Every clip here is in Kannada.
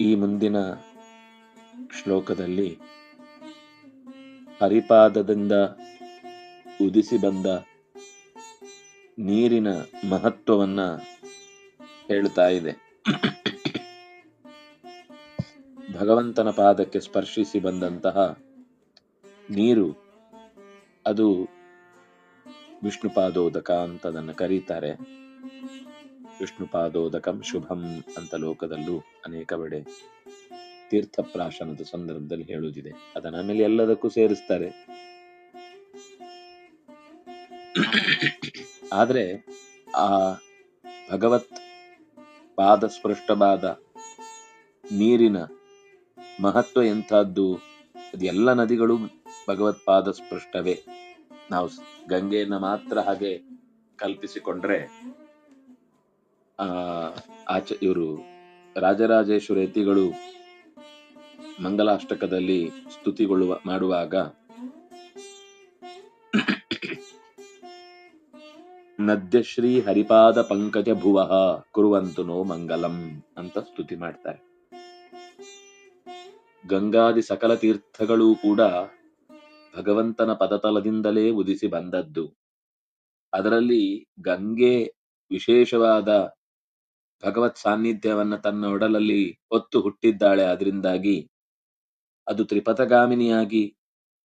ಈ ಮುಂದಿನ ಶ್ಲೋಕದಲ್ಲಿ ಹರಿಪಾದದಿಂದ ಉದಿಸಿ ಬಂದ ನೀರಿನ ಮಹತ್ವವನ್ನ ಹೇಳ್ತಾ ಇದೆ. ಭಗವಂತನ ಪಾದಕ್ಕೆ ಸ್ಪರ್ಶಿಸಿ ಬಂದಂತಹ ನೀರು ಅದು ವಿಷ್ಣುಪಾದೋದಕ ಅಂತದನ್ನು ಕರೀತಾರೆ. ವಿಷ್ಣು ಪಾದೋದಕಂ ಶುಭಂ ಅಂತ ಲೋಕದಲ್ಲೂ ಅನೇಕ ಬೆಡೆ ತೀರ್ಥಪ್ರಾಶನದ ಸಂದರ್ಭದಲ್ಲಿ ಹೇಳುವುದಿದೆ. ಅದನ್ನ ಆಮೇಲೆ ಎಲ್ಲದಕ್ಕೂ ಸೇರಿಸ್ತಾರೆ. ಆದರೆ ಆ ಭಗವತ್ ಪಾದ ಸ್ಪೃಷ್ಟವಾದ ನೀರಿನ ಮಹತ್ವ ಎಂಥದ್ದು? ಅದೆಲ್ಲ ನದಿಗಳು ಭಗವತ್ ಪಾದ ಸ್ಪೃಷ್ಟವೇ ನಾವು ಗಂಗೆಯನ್ನ ಮಾತ್ರ ಹಾಗೆ ಕಲ್ಪಿಸಿಕೊಂಡ್ರೆ ಆಚೆ ಇವರು ರಾಜರಾಜೇಶ್ವರ ಯತಿಗಳು ಮಂಗಲಾಷ್ಟಕದಲ್ಲಿ ಸ್ತುತಿಗೊಳ್ಳುವ, ಮಾಡುವಾಗ ನದ್ಯಶ್ರೀ ಹರಿಪಾದ ಪಂಕಜ ಭುವ ಕುರುವಂತು ನೋ ಮಂಗಲಂ ಅಂತ ಸ್ತುತಿ ಮಾಡ್ತಾರೆ. ಗಂಗಾದಿ ಸಕಲ ತೀರ್ಥಗಳೂ ಕೂಡ ಭಗವಂತನ ಪದತಲದಿಂದಲೇ ಉದಿಸಿ ಬಂದದ್ದು. ಅದರಲ್ಲಿ ಗಂಗೆ ವಿಶೇಷವಾದ ಭಗವತ್ ಸಾನ್ನಿಧ್ಯವನ್ನ ತನ್ನ ಒಡಲಲ್ಲಿ ಹೊತ್ತು ಹುಟ್ಟಿದ್ದಾಳೆ. ಅದರಿಂದಾಗಿ ಅದು ತ್ರಿಪಥಗಾಮಿನಿಯಾಗಿ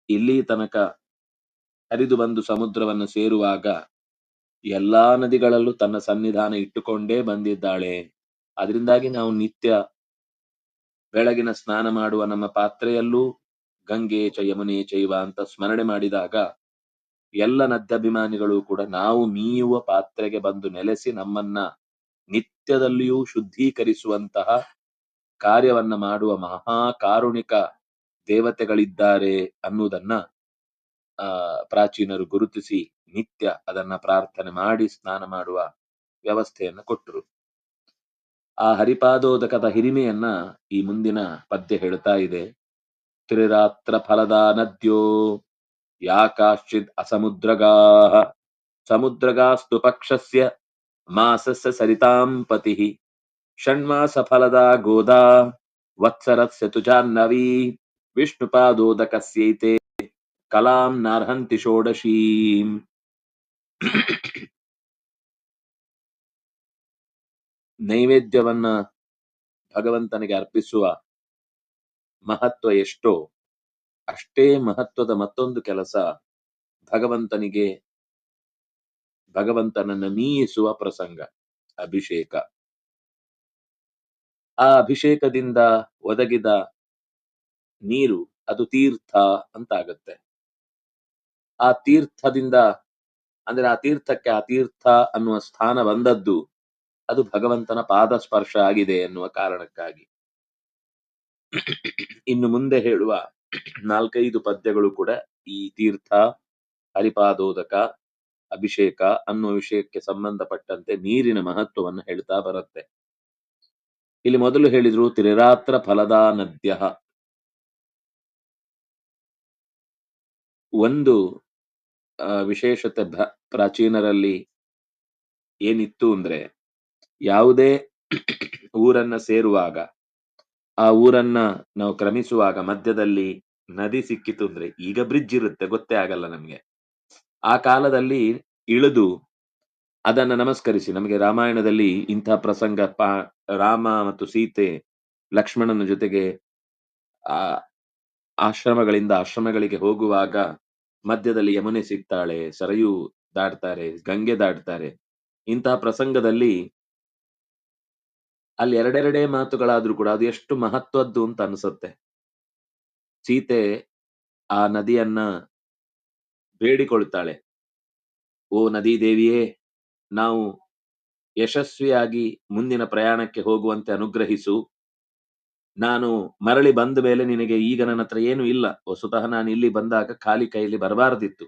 ಇಲ್ಲಿ ತನಕ ಹರಿದು ಬಂದು ಸಮುದ್ರವನ್ನು ಸೇರುವಾಗ ಎಲ್ಲಾ ನದಿಗಳಲ್ಲೂ ತನ್ನ ಸನ್ನಿಧಾನ ಇಟ್ಟುಕೊಂಡೇ ಬಂದಿದ್ದಾಳೆ. ಅದರಿಂದಾಗಿ ನಾವು ನಿತ್ಯ ಬೆಳಗಿನ ಸ್ನಾನ ಮಾಡುವ ನಮ್ಮ ಪಾತ್ರೆಯಲ್ಲೂ ಗಂಗೆ ಚ ಯಮುನೆ ಚೈವ ಅಂತ ಸ್ಮರಣೆ ಮಾಡಿದಾಗ ಎಲ್ಲ ನದ್ಯಾಭಿಮಾನಿಗಳು ಕೂಡ ನಾವು ಮೀಯುವ ಪಾತ್ರೆಗೆ ಬಂದು ನೆಲೆಸಿ ನಮ್ಮನ್ನ ನಿತ್ಯದಲ್ಲಿಯೂ ಶುದ್ಧೀಕರಿಸುವಂತಹ ಕಾರ್ಯವನ್ನ ಮಾಡುವ ಮಹಾ ಕಾರುಣಿಕ ದೇವತೆಗಳಿದ್ದಾರೆ ಅನ್ನುವುದನ್ನ, ಆ, ಪ್ರಾಚೀನರು ಗುರುತಿಸಿ ನಿತ್ಯ ಅದನ್ನ ಪ್ರಾರ್ಥನೆ ಮಾಡಿ ಸ್ನಾನ ಮಾಡುವ ವ್ಯವಸ್ಥೆಯನ್ನು ಕೊಟ್ಟರು. ಆ ಹರಿಪಾದೋದಕದ ಹಿರಿಮೆಯನ್ನ ಈ ಮುಂದಿನ ಪದ್ಯ ಹೇಳ್ತಾ ಇದೆ. ತ್ರಿರಾತ್ರ ಫಲದ ನದ್ಯೋ ಯಾಕಾಶ್ಚಿದ್ ಅಸಮುದ್ರಗಾ ಸಮುದ್ರಗಾಸ್ತು ಪಕ್ಷಸ್ಯ ಮಾಸಸ್ಯ ಸರಿತಾಂ ಪತಿ ಷಣ್ಮಾಸ ಫಲದ ಗೋದಾ ವತ್ಸರಸ್ಯ ತುಜಾನ್ನವೀ ವಿಷ್ಣುಪಾದೋದಕಸ್ಯೈತೆ ಕಲಾಂ ನಾರ್ಹಂತಿ ಷೋಡಶೀಂ ನೈವೇದ್ಯವನ್ನ ಭಗವಂತನಿಗೆ ಅರ್ಪಿಸುವ ಮಹತ್ವ ಎಷ್ಟೋ, ಅಷ್ಟೇ ಮಹತ್ವದ ಮತ್ತೊಂದು ಕೆಲಸ ಭಗವಂತನಿಗೆ ಭಗವಂತನನ್ನ ನೀಯಿಸುವ ಪ್ರಸಂಗ, ಅಭಿಷೇಕ. ಆ ಅಭಿಷೇಕದಿಂದ ಒದಗಿದ ನೀರು, ಅದು ತೀರ್ಥ ಅಂತಾಗತ್ತೆ. ಆ ತೀರ್ಥದಿಂದ, ಅಂದ್ರೆ ಆ ತೀರ್ಥಕ್ಕೆ ಆ ತೀರ್ಥ ಅನ್ನುವ ಸ್ಥಾನ ಬಂದದ್ದು, ಅದು ಭಗವಂತನ ಪಾದ ಸ್ಪರ್ಶ ಆಗಿದೆ ಎನ್ನುವ ಕಾರಣಕ್ಕಾಗಿ. ಇನ್ನು ಮುಂದೆ ಹೇಳುವ ನಾಲ್ಕೈದು ಪದ್ಯಗಳು ಕೂಡ ಈ ತೀರ್ಥ, ಹರಿಪಾದೋದಕ ಅಭಿಷೇಕ ಅನ್ನುವ ವಿಷಯಕ್ಕೆ ಸಂಬಂಧಪಟ್ಟಂತೆ ನೀರಿನ ಮಹತ್ವವನ್ನು ಹೇಳ್ತಾ ಬರುತ್ತೆ. ಇಲ್ಲಿ ಮೊದಲು ಹೇಳಿದ್ರು ತ್ರಿರಾತ್ರ ಫಲದಾ ನದ್ಯ ಒಂದು ವಿಶೇಷತೆ ಪ್ರಾಚೀನರಲ್ಲಿ ಏನಿತ್ತು ಅಂದ್ರೆ ಯಾವುದೇ ಊರನ್ನ ಸೇರುವಾಗ, ಆ ಊರನ್ನ ನಾವು ಕ್ರಮಿಸುವಾಗ ಮಧ್ಯದಲ್ಲಿ ನದಿ ಸಿಕ್ಕಿತು ಅಂದ್ರೆ ಈಗ ಬ್ರಿಡ್ಜ್ ಇರುತ್ತೆ, ಗೊತ್ತೇ ಆಗಲ್ಲ ನಮ್ಗೆ. ಆ ಕಾಲದಲ್ಲಿ ಇಳಿದು ಅದನ್ನ ನಮಸ್ಕರಿಸಿ. ನಮಗೆ ರಾಮಾಯಣದಲ್ಲಿ ಇಂಥ ಪ್ರಸಂಗ, ಪಾ, ರಾಮ ಮತ್ತು ಸೀತೆ, ಲಕ್ಷ್ಮಣನ ಜೊತೆಗೆ, ಆ, ಆಶ್ರಮಗಳಿಂದ ಆಶ್ರಮಗಳಿಗೆ ಹೋಗುವಾಗ ಮಧ್ಯದಲ್ಲಿ ಯಮುನೆ ಸಿಗ್ತಾಳೆ, ಸರಯು ದಾಟ್ತಾರೆ, ಗಂಗೆ ದಾಟ್ತಾರೆ. ಇಂತಹ ಪ್ರಸಂಗದಲ್ಲಿ ಅಲ್ಲಿ ಎರಡೆರಡೇ ಮಾತುಗಳಾದ್ರೂ ಕೂಡ ಅದು ಎಷ್ಟು ಮಹತ್ವದ್ದು ಅಂತ ಅನ್ಸುತ್ತೆ. ಸೀತೆ ಆ ನದಿಯನ್ನ ಬೇಡಿಕೊಳ್ತಾಳೆ ಓ ನದಿ ದೇವಿಯೇ, ನಾವು ಯಶಸ್ವಿಯಾಗಿ ಮುಂದಿನ ಪ್ರಯಾಣಕ್ಕೆ ಹೋಗುವಂತೆ ಅನುಗ್ರಹಿಸು. ನಾನು ಮರಳಿ ಬಂದ ಮೇಲೆ ನಿನಗೆ ಈಗ ನನ್ನ ಹತ್ರ ಏನು ಇಲ್ಲ. ವಸುತಃ ನಾನು ಇಲ್ಲಿ ಬಂದಾಗ ಖಾಲಿ ಕೈಯಲ್ಲಿ ಬರಬಾರದಿತ್ತು.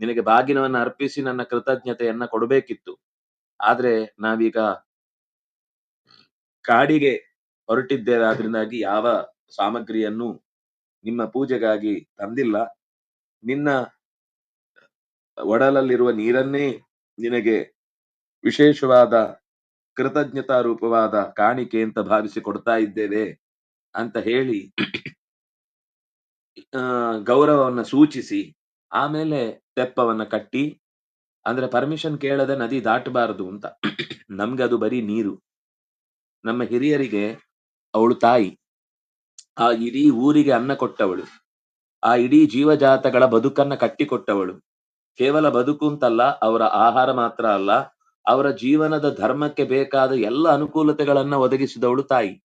ನಿನಗೆ ಬಾಗಿನವನ್ನು ಅರ್ಪಿಸಿ ನನ್ನ ಕೃತಜ್ಞತೆಯನ್ನ ಕೊಡಬೇಕಿತ್ತು. ಆದ್ರೆ ನಾವೀಗ ಕಾಡಿಗೆ ಹೊರಟಿದ್ದೇವೆ ಆದ್ರಿಂದಾಗಿ ಯಾವ ಸಾಮಗ್ರಿಯನ್ನು ನಿಮ್ಮ ಪೂಜೆಗಾಗಿ ತಂದಿಲ್ಲ. ನಿನ್ನ ಒಡಲಲ್ಲಿರುವ ನೀರನ್ನೇ ನಿನಗೆ ವಿಶೇಷವಾದ ಕೃತಜ್ಞತಾ ರೂಪವಾದ ಕಾಣಿಕೆ ಅಂತ ಭಾವಿಸಿ ಕೊಡ್ತಾ ಇದ್ದೇವೆ ಅಂತ ಹೇಳಿ ಗೌರವವನ್ನು ಸೂಚಿಸಿ, ಆಮೇಲೆ ತೆಪ್ಪವನ್ನ ಕಟ್ಟಿ, ಅಂದ್ರೆ ಪರ್ಮಿಷನ್ ಕೇಳದೆ ನದಿ ದಾಟಬಾರದು ಅಂತ. ನಮ್ಗೆ ಅದು ಬರೀ ನೀರು. ನಮ್ಮ ಹಿರಿಯರಿಗೆ ಅವಳು ತಾಯಿ. ಆ ಇಡೀ ಊರಿಗೆ ಅನ್ನ ಕೊಟ್ಟವಳು. ಆ ಇಡೀ ಜೀವಜಾತಗಳ ಬದುಕನ್ನ ಕಟ್ಟಿಕೊಟ್ಟವಳು. ಕೇವಲ ಬದುಕು ಅಂತಲ್ಲ, ಅವರ ಆಹಾರ ಮಾತ್ರ ಅಲ್ಲ, ಅವರ ಜೀವನದ ಧರ್ಮಕ್ಕೆ ಬೇಕಾದ ಎಲ್ಲ ಅನುಕೂಲತೆಗಳನ್ನ ಒದಗಿಸಿದವಳು ತಾಯಿ.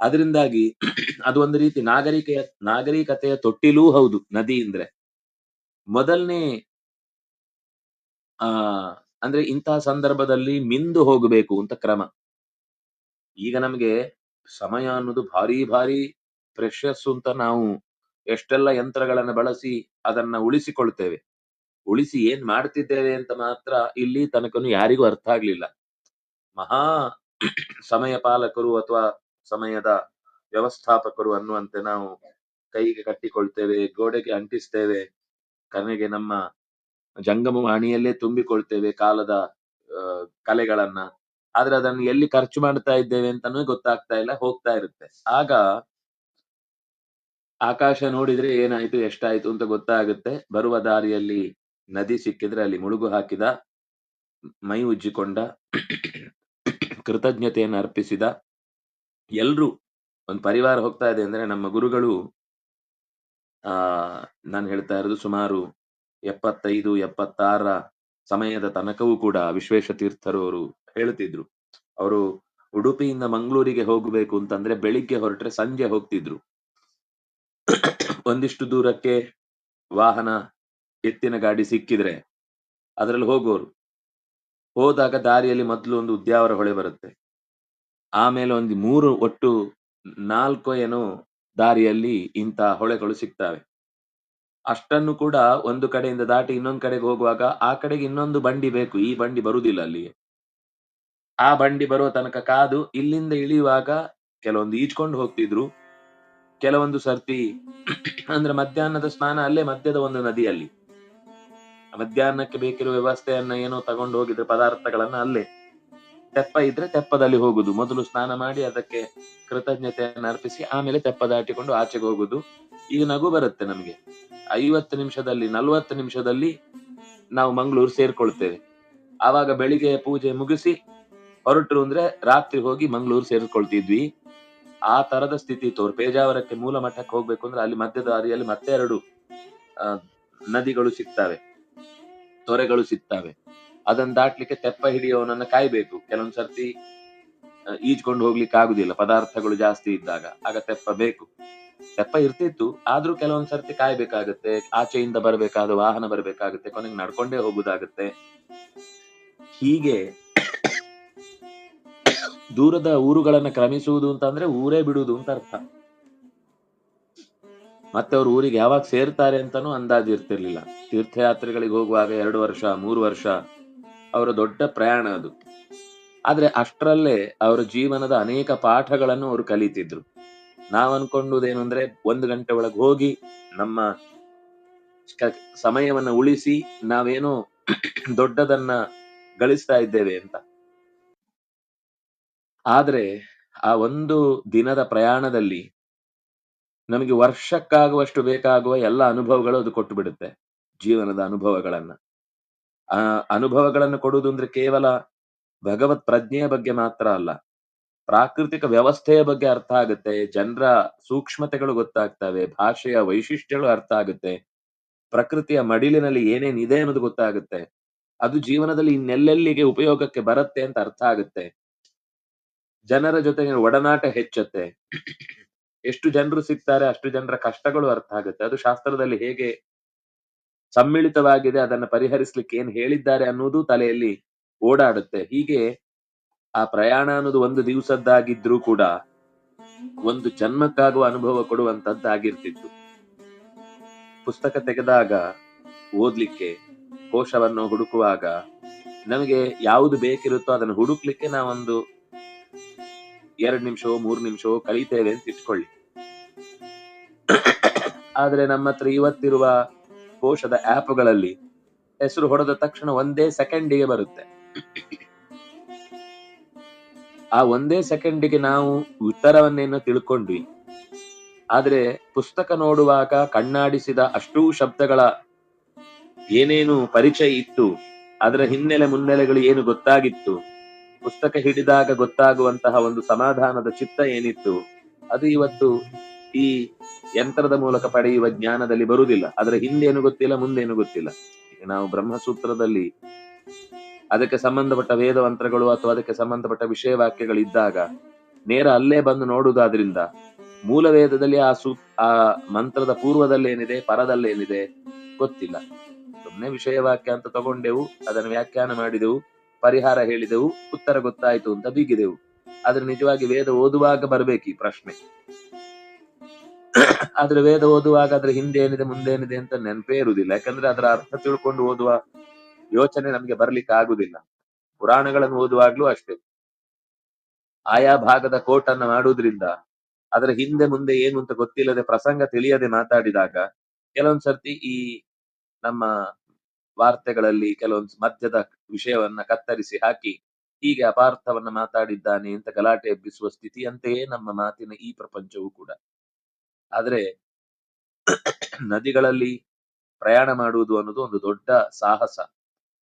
ಅದರಿಂದಾಗಿ ಅದು ಒಂದು ರೀತಿ ನಾಗರಿಕೆಯ, ನಾಗರಿಕತೆಯ ತೊಟ್ಟಿಲೂ ಹೌದು, ನದಿ ಅಂದ್ರೆ. ಮೊದಲನೇ, ಆ, ಅಂದ್ರೆ ಇಂತಹ ಸಂದರ್ಭದಲ್ಲಿ ಮಿಂದು ಹೋಗಬೇಕು ಅಂತ ಕ್ರಮ. ಈಗ ನಮ್ಗೆ ಸಮಯ ಅನ್ನೋದು ಭಾರಿ ಭಾರಿ ಪ್ರೆಷಸ್ ಅಂತ ನಾವು ಎಷ್ಟೆಲ್ಲ ಯಂತ್ರಗಳನ್ನು ಬಳಸಿ ಅದನ್ನ ಉಳಿಸಿಕೊಳ್ತೇವೆ. ಉಳಿಸಿ ಏನ್ ಮಾಡ್ತಿದ್ದೇವೆ ಅಂತ ಮಾತ್ರ ಇಲ್ಲಿ ತನಕನು ಯಾರಿಗೂ ಅರ್ಥ ಆಗ್ಲಿಲ್ಲ. ಮಹಾ ಸಮಯ ಪಾಲಕರು ಅಥವಾ ಸಮಯದ ವ್ಯವಸ್ಥಾಪಕರು ಅನ್ನುವಂತೆ ನಾವು ಕೈಗೆ ಕಟ್ಟಿಕೊಳ್ತೇವೆ, ಗೋಡೆಗೆ ಅಂಟಿಸ್ತೇವೆ ಕನೆಗೆ ನಮ್ಮ ಜಂಗಮವಾಣಿಯಲ್ಲೇ ತುಂಬಿಕೊಳ್ತೇವೆ ಕಾಲದ ಕಲೆಗಳನ್ನ. ಆದ್ರೆ ಅದನ್ನು ಎಲ್ಲಿ ಖರ್ಚು ಮಾಡ್ತಾ ಇದ್ದೇವೆ ಅಂತಾನೂ ಗೊತ್ತಾಗ್ತಾ ಇಲ್ಲ, ಹೋಗ್ತಾ ಇರುತ್ತೆ. ಆಗ ಆಕಾಶ ನೋಡಿದ್ರೆ ಏನಾಯ್ತು, ಎಷ್ಟಾಯ್ತು ಅಂತ ಗೊತ್ತಾಗುತ್ತೆ. ಬರುವ ದಾರಿಯಲ್ಲಿ ನದಿ ಸಿಕ್ಕಿದ್ರೆ ಅಲ್ಲಿ ಮುಳುಗು ಹಾಕಿದ, ಮೈ ಉಜ್ಜಿಕೊಂಡ, ಕೃತಜ್ಞತೆಯನ್ನು ಅರ್ಪಿಸಿದ, ಎಲ್ರೂ ಒಂದು ಪರಿವಾರ ಹೋಗ್ತಾ ಇದೆ ಅಂದ್ರೆ ನಮ್ಮ ಗುರುಗಳು, ಆ, ನಾನು ಹೇಳ್ತಾ ಇರೋದು ಸುಮಾರು ಎಪ್ಪತ್ತೈದು, ಎಪ್ಪತ್ತಾರ ಸಮಯದ ತನಕವೂ ಕೂಡ ವಿಶ್ವೇಶ ತೀರ್ಥರು ಅವರು ಹೇಳ್ತಿದ್ರು. ಅವರು ಉಡುಪಿಯಿಂದ ಮಂಗಳೂರಿಗೆ ಹೋಗಬೇಕು ಅಂತಂದ್ರೆ ಬೆಳಿಗ್ಗೆ ಹೊರಟ್ರೆ ಸಂಜೆ ಹೋಗ್ತಿದ್ರು. ಒಂದಿಷ್ಟು ದೂರಕ್ಕೆ ವಾಹನ ಎತ್ತಿನ ಗಾಡಿ ಸಿಕ್ಕಿದ್ರೆ ಅದರಲ್ಲಿ ಹೋಗೋರು. ಹೋದಾಗ ದಾರಿಯಲ್ಲಿ ಮೊದಲು ಒಂದು ಉದ್ಯಾವರ ಹೊಳೆ ಬರುತ್ತೆ. ಆಮೇಲೆ ಒಂದು ಮೂರು ಒಟ್ಟು ನಾಲ್ಕು ಏನೋ ದಾರಿಯಲ್ಲಿ ಇಂತಹ ಹೊಳೆಗಳು ಸಿಗ್ತವೆ. ಅಷ್ಟನ್ನು ಕೂಡ ಒಂದು ಕಡೆಯಿಂದ ದಾಟಿ ಇನ್ನೊಂದು ಕಡೆಗೆ ಹೋಗುವಾಗ ಆ ಕಡೆಗೆ ಇನ್ನೊಂದು ಬಂಡಿ ಬೇಕು. ಈ ಬಂಡಿ ಬರುವುದಿಲ್ಲ ಅಲ್ಲಿಗೆ. ಆ ಬಂಡಿ ಬರುವ ತನಕ ಕಾದು ಇಲ್ಲಿಂದ ಇಳಿಯುವಾಗ ಕೆಲವೊಂದು ಈಜ್ಕೊಂಡು ಹೋಗ್ತಿದ್ರು. ಕೆಲವೊಂದು ಸರ್ತಿ ಅಂದ್ರೆ ಮಧ್ಯಾಹ್ನದ ಸ್ನಾನ ಅಲ್ಲೇ ಮಧ್ಯದ ಒಂದು ನದಿಯಲ್ಲಿ. ಮಧ್ಯಾಹ್ನಕ್ಕೆ ಬೇಕಿರುವ ವ್ಯವಸ್ಥೆಯನ್ನ ಏನೋ ತಗೊಂಡು ಹೋಗಿದ್ರೆ ಪದಾರ್ಥಗಳನ್ನ ಅಲ್ಲೇ ತೆಪ್ಪ ಇದ್ರೆ ತೆಪ್ಪದಲ್ಲಿ ಹೋಗುದು. ಮೊದಲು ಸ್ನಾನ ಮಾಡಿ ಅದಕ್ಕೆ ಕೃತಜ್ಞತೆಯನ್ನು ಅರ್ಪಿಸಿ ಆಮೇಲೆ ತೆಪ್ಪ ದಾಟಿಕೊಂಡು ಆಚೆಗೆ ಹೋಗುದು. ಈಗ ನಗು ಬರುತ್ತೆ ನಮಗೆ. ಐವತ್ತು ನಿಮಿಷದಲ್ಲಿ, ನಲವತ್ತು ನಿಮಿಷದಲ್ಲಿ ನಾವು ಮಂಗಳೂರು ಸೇರ್ಕೊಳ್ತೇವೆ. ಆವಾಗ ಬೆಳಿಗ್ಗೆ ಪೂಜೆ ಮುಗಿಸಿ ಹೊರಟರು ಅಂದ್ರೆ ರಾತ್ರಿ ಹೋಗಿ ಮಂಗಳೂರು ಸೇರ್ಕೊಳ್ತಿದ್ವಿ. ಆ ತರದ ಸ್ಥಿತಿ ಇತ್ತು ಅವ್ರು ಪೇಜಾವರಕ್ಕೆ ಮೂಲ ಮಠಕ್ಕೆ ಹೋಗ್ಬೇಕು ಅಂದ್ರೆ ಅಲ್ಲಿ ಮಧ್ಯದ ದಾರಿಯಲ್ಲಿ ಮತ್ತೆ ಎರಡು ನದಿಗಳು ಸಿಗ್ತವೆ. ತೊರೆಗಳು ಸಿಗ್ತವೆ. ಅದನ್ನ ದಾಟ್ಲಿಕ್ಕೆ ತೆಪ್ಪ ಹಿಡಿಯೋನನ್ನ ಕಾಯ್ಬೇಕು. ಕೆಲವೊಂದ್ ಸರ್ತಿ ಈಜ್ಕೊಂಡು ಹೋಗ್ಲಿಕ್ಕೆ ಆಗುದಿಲ್ಲ. ಪದಾರ್ಥಗಳು ಜಾಸ್ತಿ ಇದ್ದಾಗ ಆಗ ತೆಪ್ಪ ಬೇಕು. ತೆಪ್ಪ ಇರ್ತಿತ್ತು, ಆದ್ರೂ ಕೆಲವೊಂದ್ ಸರ್ತಿ ಕಾಯ್ಬೇಕಾಗತ್ತೆ. ಆಚೆಯಿಂದ ಬರಬೇಕಾದ ವಾಹನ ಬರಬೇಕಾಗತ್ತೆ. ಕೊನೆಗೆ ನಡ್ಕೊಂಡೇ ಹೋಗುದಾಗತ್ತೆ ಹೀಗೆ ದೂರದ ಊರುಗಳನ್ನ ಕ್ರಮಿಸುವುದು ಅಂತಂದ್ರೆ ಊರೇ ಬಿಡುವುದು ಅಂತ ಅರ್ಥ. ಮತ್ತೆ ಅವ್ರು ಊರಿಗೆ ಯಾವಾಗ ಸೇರ್ತಾರೆ ಅಂತಾನೂ ಅಂದಾಜು ಇರ್ತಿರ್ಲಿಲ್ಲ. ತೀರ್ಥಯಾತ್ರೆಗಳಿಗೆ ಹೋಗುವಾಗ ಎರಡು ವರ್ಷ, ಮೂರು ವರ್ಷ ಅವರ ದೊಡ್ಡ ಪ್ರಯಾಣ ಅದು. ಆದ್ರೆ ಅಷ್ಟರಲ್ಲೇ ಅವರ ಜೀವನದ ಅನೇಕ ಪಾಠಗಳನ್ನು ಅವರು ಕಲಿತಿದ್ರು. ನಾವ್ ಅನ್ಕೊಂಡುದೇನು ಅಂದ್ರೆ ಒಂದು ಗಂಟೆ ಒಳಗೆ ಹೋಗಿ ನಮ್ಮ ಸಮಯವನ್ನ ಉಳಿಸಿ ನಾವೇನೋ ದೊಡ್ಡದನ್ನ ಗಳಿಸ್ತಾ ಇದ್ದೇವೆ ಅಂತ. ಆದ್ರೆ ಆ ಒಂದು ದಿನದ ಪ್ರಯಾಣದಲ್ಲಿ ನಮಗೆ ವರ್ಷಕ್ಕಾಗುವಷ್ಟು ಬೇಕಾಗುವ ಎಲ್ಲ ಅನುಭವಗಳು ಅದು ಕೊಟ್ಟು ಬಿಡುತ್ತೆ ಜೀವನದ ಅನುಭವಗಳನ್ನ. ಆ ಅನುಭವಗಳನ್ನು ಕೊಡುವುದು ಅಂದ್ರೆ ಕೇವಲ ಭಗವತ್ ಪ್ರಜ್ಞೆಯ ಬಗ್ಗೆ ಮಾತ್ರ ಅಲ್ಲ, ಪ್ರಾಕೃತಿಕ ವ್ಯವಸ್ಥೆಯ ಬಗ್ಗೆ ಅರ್ಥ ಆಗುತ್ತೆ, ಜನರ ಸೂಕ್ಷ್ಮತೆಗಳು ಗೊತ್ತಾಗ್ತವೆ, ಭಾಷೆಯ ವೈಶಿಷ್ಟ್ಯಗಳು ಅರ್ಥ ಆಗುತ್ತೆ, ಪ್ರಕೃತಿಯ ಮಡಿಲಿನಲ್ಲಿ ಏನೇನಿದೆ ಅನ್ನೋದು ಗೊತ್ತಾಗುತ್ತೆ, ಅದು ಜೀವನದಲ್ಲಿ ಇನ್ನೆಲ್ಲೆಲ್ಲಿಗೆ ಉಪಯೋಗಕ್ಕೆ ಬರುತ್ತೆ ಅಂತ ಅರ್ಥ ಆಗುತ್ತೆ. ಜನರ ಜೊತೆಗೆ ಒಡನಾಟ ಹೆಚ್ಚುತ್ತೆ. ಎಷ್ಟು ಜನರು ಸಿಗ್ತಾರೆ, ಅಷ್ಟು ಜನರ ಕಷ್ಟಗಳು ಅರ್ಥ ಆಗುತ್ತೆ. ಅದು ಶಾಸ್ತ್ರದಲ್ಲಿ ಹೇಗೆ ಸಮ್ಮಿಳಿತವಾಗಿದೆ, ಅದನ್ನ ಪರಿಹರಿಸ್ಲಿಕ್ಕೆ ಏನ್ ಹೇಳಿದ್ದಾರೆ ಅನ್ನೋದು ತಲೆಯಲ್ಲಿ ಓಡಾಡುತ್ತೆ. ಹೀಗೆ ಆ ಪ್ರಯಾಣ ಅನ್ನೋದು ಒಂದು ದಿವಸದ್ದಾಗಿದ್ರೂ ಕೂಡ ಒಂದು ಜನ್ಮಕ್ಕಾಗುವ ಅನುಭವ ಕೊಡುವಂತದ್ದಾಗಿರ್ತಿತ್ತು ಪುಸ್ತಕ ತೆಗೆದಾಗ, ಓದ್ಲಿಕ್ಕೆ, ಕೋಶವನ್ನು ಹುಡುಕುವಾಗ ನಮಗೆ ಯಾವುದು ಬೇಕಿರುತ್ತೋ ಅದನ್ನು ಹುಡುಕ್ಲಿಕ್ಕೆ ನಾವೊಂದು ಎರಡು ನಿಮಿಷವೋ, ಮೂರು ನಿಮಿಷವೋ ಕಲಿತೇವೆ ಅಂತ ಇಟ್ಕೊಳ್ಳಿ. ಆದ್ರೆ ನಮ್ಮ ಹತ್ರ ಇವತ್ತಿರುವ ಕೋಶದ ಆಪ್ಗಳಲ್ಲಿ ಹೆಸರು ಹೊಡೆದ ತಕ್ಷಣ ಒಂದೇ ಸೆಕೆಂಡಿಗೆ ಬರುತ್ತೆ. ಆ ಒಂದೇ ಸೆಕೆಂಡಿಗೆ ನಾವು ಉತ್ತರವನ್ನೇನು ತಿಳ್ಕೊಂಡ್ವಿ. ಆದ್ರೆ ಪುಸ್ತಕ ನೋಡುವಾಗ ಕಣ್ಣಾಡಿಸಿದ ಅಷ್ಟೂ ಶಬ್ದಗಳ ಏನೇನು ಪರಿಚಯ ಇತ್ತು. ಅದರ ಹಿನ್ನೆಲೆ ಮುನ್ನೆಲೆಗಳು ಏನು ಗೊತ್ತಾಗಿತ್ತು? ಪುಸ್ತಕ ಹಿಡಿದಾಗ ಗೊತ್ತಾಗುವಂತಹ ಒಂದು ಸಮಾಧಾನದ ಚಿತ್ತ ಏನಿತ್ತು? ಅದು ಇವತ್ತು ಈ ಯಂತ್ರದ ಮೂಲಕ ಪಡೆಯುವ ಜ್ಞಾನದಲ್ಲಿ ಬರುವುದಿಲ್ಲ. ಅದರ ಹಿಂದೇನು ಗೊತ್ತಿಲ್ಲ ಮುಂದೇನು ಗೊತ್ತಿಲ್ಲ. ನಾವು ಬ್ರಹ್ಮಸೂತ್ರದಲ್ಲಿ ಅದಕ್ಕೆ ಸಂಬಂಧಪಟ್ಟ ವೇದ ಮಂತ್ರಗಳು ಅಥವಾ ಅದಕ್ಕೆ ಸಂಬಂಧಪಟ್ಟ ವಿಷಯ ವಾಕ್ಯಗಳು ಇದ್ದಾಗ ನೇರ ಅಲ್ಲೇ ಬಂದು ನೋಡುವುದಾದ್ರಿಂದ ಮೂಲ ವೇದದಲ್ಲಿ ಆ ಸೂ, ಆ ಮಂತ್ರದ ಪೂರ್ವದಲ್ಲೇನಿದೆ, ಪರದಲ್ಲೇನಿದೆ ಗೊತ್ತಿಲ್ಲ. ಸುಮ್ಮನೆ ವಿಷಯ ವಾಕ್ಯ ಅಂತ ತಗೊಂಡೆವು, ಅದನ್ನು ವ್ಯಾಖ್ಯಾನ ಮಾಡಿದೆವು, ಪರಿಹಾರ ಹೇಳಿದೆವು, ಉತ್ತರ ಗೊತ್ತಾಯ್ತು ಅಂತ ಬೀಗಿದೆವು. ಆದ್ರೆ ನಿಜವಾಗಿ ವೇದ ಓದುವಾಗ ಬರಬೇಕು ಈ ಪ್ರಶ್ನೆ. ಆದ್ರೆ ವೇದ ಓದುವಾಗ ಅದ್ರ ಹಿಂದೆ ಏನಿದೆ, ಮುಂದೆ ಏನಿದೆ ಅಂತ ನೆನಪೇ ಇರುವುದಿಲ್ಲ. ಯಾಕಂದ್ರೆ ಅದರ ಅರ್ಥ ತಿಳ್ಕೊಂಡು ಓದುವ ಯೋಚನೆ ನಮ್ಗೆ ಬರ್ಲಿಕ್ಕೆ ಆಗುದಿಲ್ಲ ಪುರಾಣಗಳನ್ನು ಓದುವಾಗ್ಲೂ ಅಷ್ಟೇ. ಆಯಾ ಭಾಗದ ಕೋಟನ್ನ ಮಾಡುವುದ್ರಿಂದ ಅದರ ಹಿಂದೆ ಮುಂದೆ ಏನು ಅಂತ ಗೊತ್ತಿಲ್ಲದೆ ಪ್ರಸಂಗ ತಿಳಿಯದೆ ಮಾತಾಡಿದಾಗ ಕೆಲವೊಂದ್ ಸರ್ತಿ ಈ ನಮ್ಮ ವಾರ್ತೆಗಳಲ್ಲಿ ಕೆಲವೊಂದು ಮಧ್ಯದ ವಿಷಯವನ್ನ ಕತ್ತರಿಸಿ ಹಾಕಿ ಹೀಗೆ ಅಪಾರ್ಥವನ್ನ ಮಾತಾಡಿದ್ದಾನೆ ಅಂತ ಗಲಾಟೆ ಎಬ್ಬಿಸುವ ಸ್ಥಿತಿಯಂತೆಯೇ ನಮ್ಮ ಮಾತಿನ ಈ ಪ್ರಪಂಚವೂ ಕೂಡ. ಆದ್ರೆ ನದಿಗಳಲ್ಲಿ ಪ್ರಯಾಣ ಮಾಡುವುದು ಅನ್ನೋದು ಒಂದು ದೊಡ್ಡ ಸಾಹಸ.